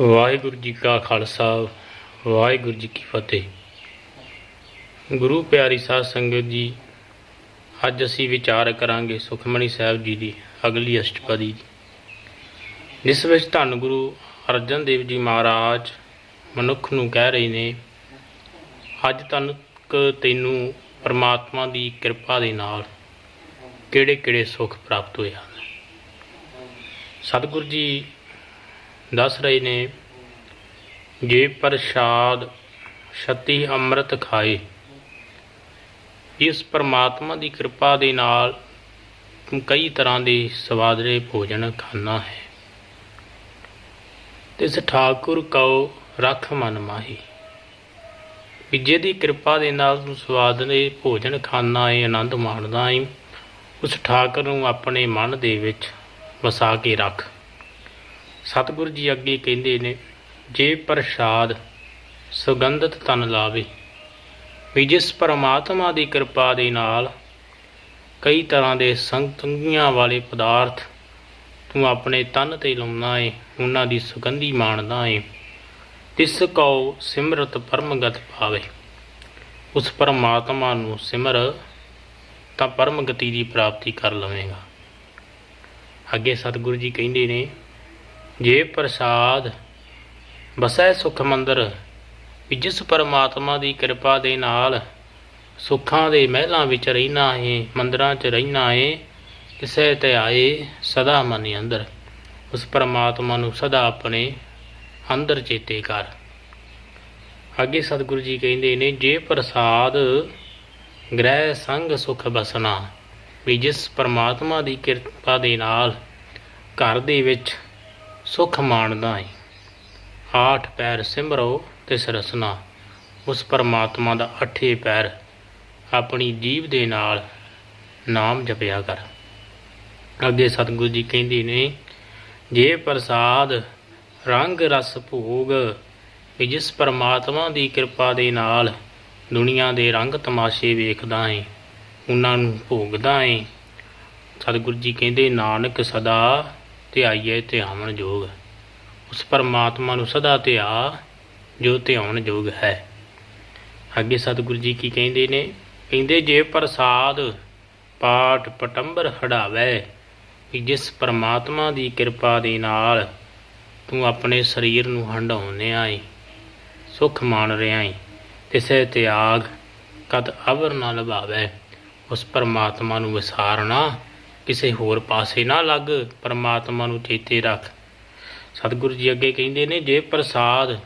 ਵਾਹਿਗੁਰੂ ਜੀ ਕਾ ਖਾਲਸਾ, ਵਾਹਿਗੁਰੂ ਜੀ ਕੀ ਫਤਿਹ। ਗੁਰੂ ਪਿਆਰੀ ਸਾਧ ਸੰਗਤ ਜੀ, ਅੱਜ ਅਸੀਂ ਵਿਚਾਰ ਕਰਾਂਗੇ ਸੁਖਮਣੀ ਸਾਹਿਬ ਜੀ ਦੀ ਅਗਲੀ ਅਸ਼ਟਪਦੀ। ਜਿਸ ਵਿੱਚ ਧੰਨ ਗੁਰੂ ਅਰਜਨ ਦੇਵ ਜੀ ਮਹਾਰਾਜ ਮਨੁੱਖ ਨੂੰ ਕਹਿ ਰਹੇ ਨੇ, ਅੱਜ ਤੱਕ ਤੈਨੂੰ ਪਰਮਾਤਮਾ ਦੀ ਕਿਰਪਾ ਦੇ ਨਾਲ ਕਿਹੜੇ ਕਿਹੜੇ ਸੁੱਖ ਪ੍ਰਾਪਤ ਹੋਏ ਹਨ? ਸਤਿਗੁਰੂ ਜੀ ਦੱਸ ਰਹੇ ਨੇ, ਜੇ ਪ੍ਰਸ਼ਾਦ ਛਤੀ ਅੰਮ੍ਰਿਤ ਖਾਏ, ਇਸ ਪਰਮਾਤਮਾ ਦੀ ਕਿਰਪਾ ਦੇ ਨਾਲ ਕਈ ਤਰ੍ਹਾਂ ਦੇ ਸਵਾਦਲੇ ਭੋਜਨ ਖਾਣਾ ਹੈ। ਤਿਸ ਠਾਕੁਰ ਕਉ ਰਖ ਮਨ ਮਾਹੀ, ਵੀ ਜਿਹਦੀ ਕਿਰਪਾ ਦੇ ਨਾਲ ਤੂੰ ਸਵਾਦਲੇ ਭੋਜਨ ਖਾਣਾ ਏ, ਆਨੰਦ ਮਾਣਦਾ ਏ, ਉਸ ਠਾਕੁਰ ਨੂੰ ਆਪਣੇ ਮਨ ਦੇ ਵਿੱਚ ਵਸਾ ਕੇ ਰੱਖ। ਸਤਿਗੁਰੂ ਜੀ ਅੱਗੇ ਕਹਿੰਦੇ ਨੇ, ਜੇ ਪ੍ਰਸ਼ਾਦ ਸੁਗੰਧਤ ਤਨ ਲਾਵੇ, ਵੀ ਜਿਸ ਪਰਮਾਤਮਾ ਦੀ ਕਿਰਪਾ ਦੇ ਨਾਲ ਕਈ ਤਰ੍ਹਾਂ ਦੇ ਸੰਗਤੰਗੀਆਂ ਵਾਲੇ ਪਦਾਰਥ ਤੂੰ ਆਪਣੇ ਤਨ ਤੇ ਲਾਉਣਾ ਏ, ਉਹਨਾਂ ਦੀ ਸੁਗੰਧੀ ਮਾਣਦਾ ਏ, ਤਿਸ ਕਉ ਸਿਮਰਤ ਪਰਮਗਤ ਪਾਵੇ। ਉਸ ਪਰਮਾਤਮਾ ਨੂੰ ਸਿਮਰ ਤਾਂ ਪਰਮ ਗਤੀ ਦੀ ਪ੍ਰਾਪਤੀ ਕਰ ਲਵੇਂਗਾ। ਅੱਗੇ ਸਤਿਗੁਰੂ ਜੀ ਕਹਿੰਦੇ ਨੇ ਜੇ ਪ੍ਰਸਾਦ ਬਸੈ ਸੁਖ ਮੰਦਰ, ਵੀ ਜਿਸ ਪਰਮਾਤਮਾ ਦੀ ਕਿਰਪਾ ਦੇ ਨਾਲ ਸੁੱਖਾਂ ਦੇ ਮਹਿਲਾਂ ਵਿੱਚ ਰਹਿਣਾ ਹੈ, ਮੰਦਰਾਂ 'ਚ ਰਹਿਣਾ ਹੈ, ਕਿਸੇ ਤੇ ਆਏ ਸਦਾ ਮਨ ਅੰਦਰ। ਉਸ ਪਰਮਾਤਮਾ ਨੂੰ ਸਦਾ ਆਪਣੇ ਅੰਦਰ ਚੇਤੇ ਕਰ। ਅੱਗੇ ਸਤਿਗੁਰੂ ਜੀ ਕਹਿੰਦੇ ਨੇ, ਜੇ ਪ੍ਰਸਾਦ ਗ੍ਰਹਿ ਸੰਗ ਸੁਖ ਬਸਣਾ ਵੀ ਜਿਸ ਪਰਮਾਤਮਾ ਦੀ ਕਿਰਪਾ ਦੇ ਨਾਲ ਘਰ ਦੇ ਵਿੱਚ ਸੁਖ ਮਾਣਦਾ ਹੈ ਆਠ ਪੈਰ ਸਿਮਰੋ ਤਿਸ ਰਸਨਾ। ਉਸ ਪਰਮਾਤਮਾ ਦਾ ਅਠੇ ਪੈਰ ਆਪਣੀ ਜੀਵ ਦੇ ਨਾਲ ਨਾਮ ਜਪਿਆ ਕਰ। ਅੱਗੇ ਸਤਿਗੁਰੂ ਜੀ ਕਹਿੰਦੇ ਨੇ, ਜੇ ਪ੍ਰਸਾਦ ਰੰਗ ਰਸ ਭੋਗ, ਵੀ ਜਿਸ ਪਰਮਾਤਮਾ ਦੀ ਕਿਰਪਾ ਦੇ ਨਾਲ ਦੁਨੀਆ ਦੇ ਰੰਗ ਤਮਾਸ਼ੇ ਵੇਖਦਾ ਏ, ਉਹਨਾਂ ਨੂੰ ਭੋਗਦਾ ਏ। ਸਤਿਗੁਰੂ ਜੀ ਕਹਿੰਦੇ, ਨਾਨਕ ਸਦਾ ਧਿਆਈਏ ਧਿਆਵਣ ਜੋਗ ਉਸ ਪਰਮਾਤਮਾ ਨੂੰ ਸਦਾ ਧਿਆ ਜੋ ਧਿਆਉਣ ਜੋਗ ਹੈ। ਅੱਗੇ ਸਤਿਗੁਰੂ ਜੀ ਕੀ ਕਹਿੰਦੇ ਨੇ? ਕਹਿੰਦੇ, ਜੇ ਪ੍ਰਸਾਦ ਪਾਠ ਪਟੰਬਰ ਹੜਾਵੇ ਕਿ ਜਿਸ ਪਰਮਾਤਮਾ ਦੀ ਕਿਰਪਾ ਦੇ ਨਾਲ ਤੂੰ ਆਪਣੇ ਸਰੀਰ ਨੂੰ ਹੰਡਾਉਣਿਆ ਏ ਸੁਖ ਮਾਣ ਰਿਹਾ ਏ ਤਿਸੇ ਤਿਆਗ ਕਦ ਅਵਰ ਨਾ ਲਭਾਵੇ, ਉਸ ਪਰਮਾਤਮਾ ਨੂੰ ਵਿਸਾਰਨਾ ਕਿਸੇ ਹੋਰ ਪਾਸੇ ਨਾ ਲੱਗ, ਪਰਮਾਤਮਾ ਨੂੰ ਚੇਤੇ ਰੱਖ। ਸਤਿਗੁਰੂ ਜੀ ਅੱਗੇ ਕਹਿੰਦੇ ਨੇ, ਜੇ ਪ੍ਰਸਾਦ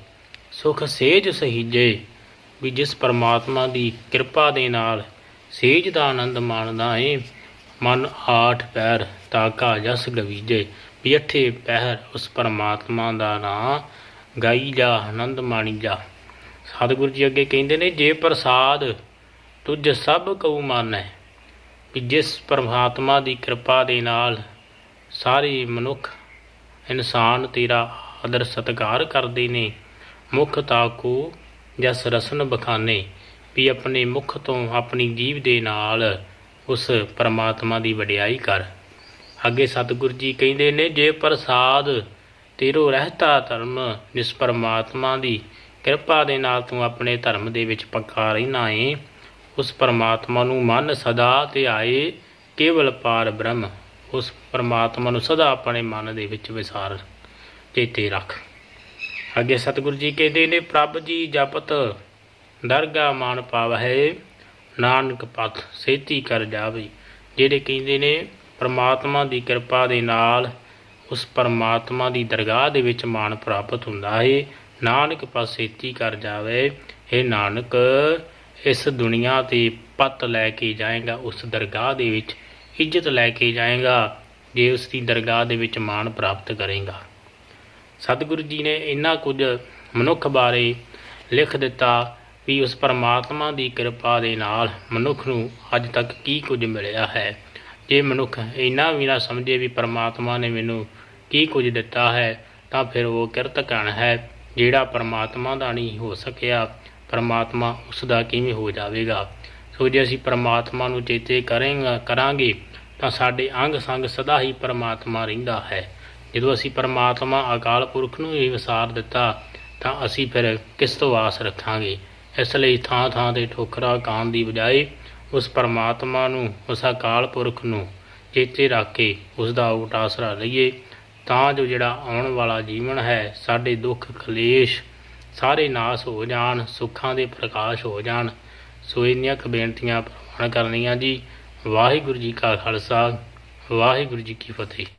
ਸੁਖ ਸੇਜ ਸਹੀਜੇ, ਵੀ ਜਿਸ ਪਰਮਾਤਮਾ ਦੀ ਕਿਰਪਾ ਦੇ ਨਾਲ ਸੇਜ ਦਾ ਆਨੰਦ ਮਾਣਦਾ ਏ ਮਨ ਆਠ ਪੈਰ ਤਾਕਾ ਜਸ ਗਵੀਜੇ, ਵੀ ਅੱਠੇ ਪਹਿਰ ਉਸ ਪਰਮਾਤਮਾ ਦਾ ਨਾਂ ਗਾਈ ਜਾ, ਆਨੰਦ ਮਾਣੀ ਜਾ। ਸਤਿਗੁਰੂ ਜੀ ਅੱਗੇ ਕਹਿੰਦੇ ਨੇ, ਜੇ ਪ੍ਰਸਾਦ ਤੁਝ ਸਭ ਕਉ ਮਾਨੈ ਵੀ ਜਿਸ ਪਰਮਾਤਮਾ ਦੀ ਕਿਰਪਾ ਦੇ ਨਾਲ ਸਾਰੇ ਮਨੁੱਖ, ਇਨਸਾਨ ਤੇਰਾ ਆਦਰ ਸਤਿਕਾਰ ਕਰਦੇ ਨੇ, ਮੁਖ ਤਾਕੂ ਜਸ ਰਸਨ ਬਖਾਨੇ, ਵੀ ਆਪਣੇ ਮੁਖ ਤੋਂ ਆਪਣੀ ਜੀਵ ਦੇ ਨਾਲ ਉਸ ਪਰਮਾਤਮਾ ਦੀ ਵਡਿਆਈ ਕਰ। ਅੱਗੇ ਸਤਿਗੁਰੂ ਜੀ ਕਹਿੰਦੇ ਨੇ, ਜੇ ਪ੍ਰਸਾਦ ਤੇਰੋ ਰਹਿਤਾ ਧਰਮ, ਜਿਸ ਪਰਮਾਤਮਾ ਦੀ ਕਿਰਪਾ ਦੇ ਨਾਲ ਤੂੰ ਆਪਣੇ ਧਰਮ ਦੇ ਵਿੱਚ ਪੱਕਾ ਰਹਿਣਾ ਏ ਉਸ ਪਰਮਾਤਮਾ ਨੂੰ ਮਨ ਸਦਾ ਧਿਆਏ ਕੇਵਲ ਪਾਰ ਬ੍ਰਹਮ। ਉਸ ਪਰਮਾਤਮਾ ਨੂੰ ਸਦਾ ਆਪਣੇ ਮਨ ਦੇ ਵਿੱਚ ਵਿਸਾਰ ਚੇਤੇ ਰੱਖ। ਅੱਗੇ ਸਤਿਗੁਰੂ ਜੀ ਕਹਿੰਦੇ ਨੇ, ਪ੍ਰਭ ਜੀ ਜਪਤ, ਦਰਗਾ ਮਾਨ ਪਾਵਹਿ, ਨਾਨਕ ਪਥ ਸੇਤੀ ਕਰ ਜਾਵੇ। ਜਿਹੜੇ ਕਹਿੰਦੇ ਨੇ, ਪਰਮਾਤਮਾ ਦੀ ਕਿਰਪਾ ਦੇ ਨਾਲ ਉਸ ਪਰਮਾਤਮਾ ਦੀ ਦਰਗਾਹ ਦੇ ਵਿੱਚ ਮਾਨ ਪ੍ਰਾਪਤ ਹੁੰਦਾ ਹੈ, ਨਾਨਕ ਪਾਸੇਤੀ ਕਰ ਜਾਵੇ। ਇਹ ਨਾਨਕ ਇਸ ਦੁਨੀਆ ਤੇ ਪਤ ਲੈ ਕੇ ਜਾਏਗਾ, ਉਸ ਦਰਗਾਹ ਦੇ ਵਿੱਚ ਇੱਜ਼ਤ ਲੈ ਕੇ ਜਾਏਗਾ, ਜੇ ਉਸ ਦੀ ਦਰਗਾਹ ਦੇ ਵਿੱਚ ਮਾਣ ਪ੍ਰਾਪਤ ਕਰੇਗਾ। ਸਤਿਗੁਰੂ ਜੀ ਨੇ ਇੰਨਾ ਕੁਝ ਮਨੁੱਖ ਬਾਰੇ ਲਿਖ ਦਿੱਤਾ ਵੀ ਉਸ ਪਰਮਾਤਮਾ ਦੀ ਕਿਰਪਾ ਦੇ ਨਾਲ ਮਨੁੱਖ ਨੂੰ ਅੱਜ ਤੱਕ ਕੀ ਕੁਝ ਮਿਲਿਆ ਹੈ। ਜੇ ਮਨੁੱਖ ਇੰਨਾ ਵੀ ਨਾ ਸਮਝੇ ਵੀ ਪਰਮਾਤਮਾ ਨੇ ਮੈਨੂੰ ਕੀ ਕੁਝ ਦਿੱਤਾ ਹੈ, ਤਾਂ ਫਿਰ ਉਹ ਕਿਰਤ ਕਣ ਹੈ, ਜਿਹੜਾ ਪਰਮਾਤਮਾ ਦਾ ਨਹੀਂ ਹੋ ਸਕਿਆ। ਪਰਮਾਤਮਾ ਉਸ ਦਾ ਕਿਵੇਂ ਹੋ ਜਾਵੇਗਾ? ਸੋ ਜੇ ਅਸੀਂ ਪਰਮਾਤਮਾ ਨੂੰ ਚੇਤੇ ਕਰਾਂਗੇ ਕਰਾਂਗੇ, ਤਾਂ ਸਾਡੇ ਅੰਗ ਸੰਗ ਸਦਾ ਹੀ ਪਰਮਾਤਮਾ ਰਹਿੰਦਾ ਹੈ। ਜਦੋਂ ਅਸੀਂ ਪਰਮਾਤਮਾ ਅਕਾਲ ਪੁਰਖ ਨੂੰ ਹੀ ਵਿਸਾਰ ਦਿੱਤਾ, ਤਾਂ ਅਸੀਂ ਫਿਰ ਕਿਸ ਤੋਂ ਆਸ ਰੱਖਾਂਗੇ? ਇਸ ਲਈ ਥਾਂ ਥਾਂ ਤੇ ਠੋਕਰਾਂ ਖਾਣ ਦੀ ਬਜਾਏ ਉਸ ਪਰਮਾਤਮਾ ਨੂੰ, ਉਸ ਅਕਾਲ ਪੁਰਖ ਨੂੰ ਚੇਤੇ ਰੱਖ ਕੇ ਉਸ ਦਾ ਓਟ ਆਸਰਾ ਲਈਏ ਤਾਂ ਜੋ ਜਿਹੜਾ ਆਉਣ ਵਾਲਾ ਜੀਵਨ ਹੈ, ਸਾਡੇ ਦੁੱਖ ਕਲੇਸ਼ ਸਾਰੇ ਨਾਸ ਹੋ ਜਾਣ, ਸੁੱਖਾਂ ਦੇ ਪ੍ਰਕਾਸ਼ ਹੋ ਜਾਣ। ਸੋ ਇੰਨੀਆਂ ਕੁ ਬੇਨਤੀਆਂ ਪ੍ਰਵਾਨ ਕਰਨੀਆਂ ਜੀ। ਵਾਹਿਗੁਰੂ ਜੀ ਕਾ ਖਾਲਸਾ, ਵਾਹਿਗੁਰੂ ਜੀ ਕੀ ਫਤਿਹ।